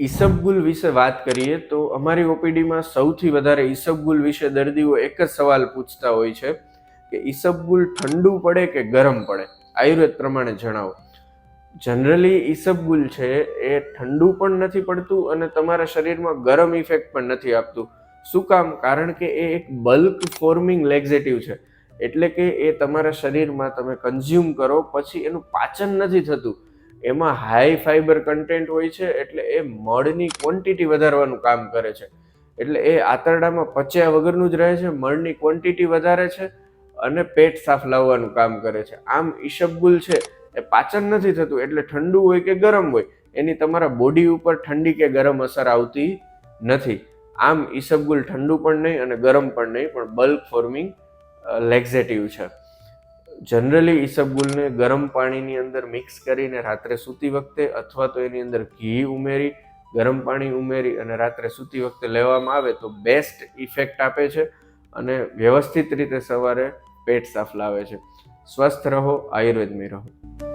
ઈસબગુલ વિશે વાત કરીએ તો અમારી ઓપીડીમાં સૌથી વધારે ઈસબગુલ વિશે દર્દીઓ એક જ સવાલ પૂછતા હોય છે કે ઈસબગુલ ઠંડુ પડે કે ગરમ પડે? આયુર્વેદ પ્રમાણે જણાવો. જનરલી ઈસબગુલ છે એ ઠંડુ પણ નથી પડતું અને તમારા શરીરમાં ગરમ ઇફેક્ટ પણ નથી આપતું. શું કામ? કારણ કે એ એક બલ્ક ફોર્મિંગ લેક્ઝેટિવ છે. એટલે કે એ તમારા શરીરમાં તમે કન્ઝ્યુમ કરો, પછી એનું પાચન નથી થતું. એમાં હાઈ ફાઈબર કન્ટેન્ટ હોય છે એટલે એ મળની ક્વોન્ટિટી વધારવાનું કામ કરે છે. એટલે એ આંતરડામાં પચ્યા વગરનું જ રહે છે, મળની ક્વોન્ટિટી વધારે છે અને પેટ સાફ લાવવાનું કામ કરે છે. આમ ઈશબગુલ છે એ પાચન નથી થતું એટલે ઠંડુ હોય કે ગરમ હોય, એની તમારા બોડી ઉપર ઠંડી કે ગરમ અસર આવતી નથી. આમ ઈસબગુલ ઠંડુ પણ નહીં અને ગરમ પણ નહીં, પણ બલ્ક ફોર્મિંગ લેક્ઝેટિવ છે. જનરલી ઈસબગુલને ગરમ પાણીની અંદર મિક્સ કરીને રાત્રે સૂતી વખતે અથવા તો એની અંદર ઘી ઉમેરી, ગરમ પાણી ઉમેરી અને રાત્રે સૂતી વખતે લેવામાં આવે તો બેસ્ટ ઇફેક્ટ આપે છે અને વ્યવસ્થિત રીતે સવારે પેટ સાફ લાવે છે. સ્વસ્થ રહો, આયુર્વેદમાં રહો.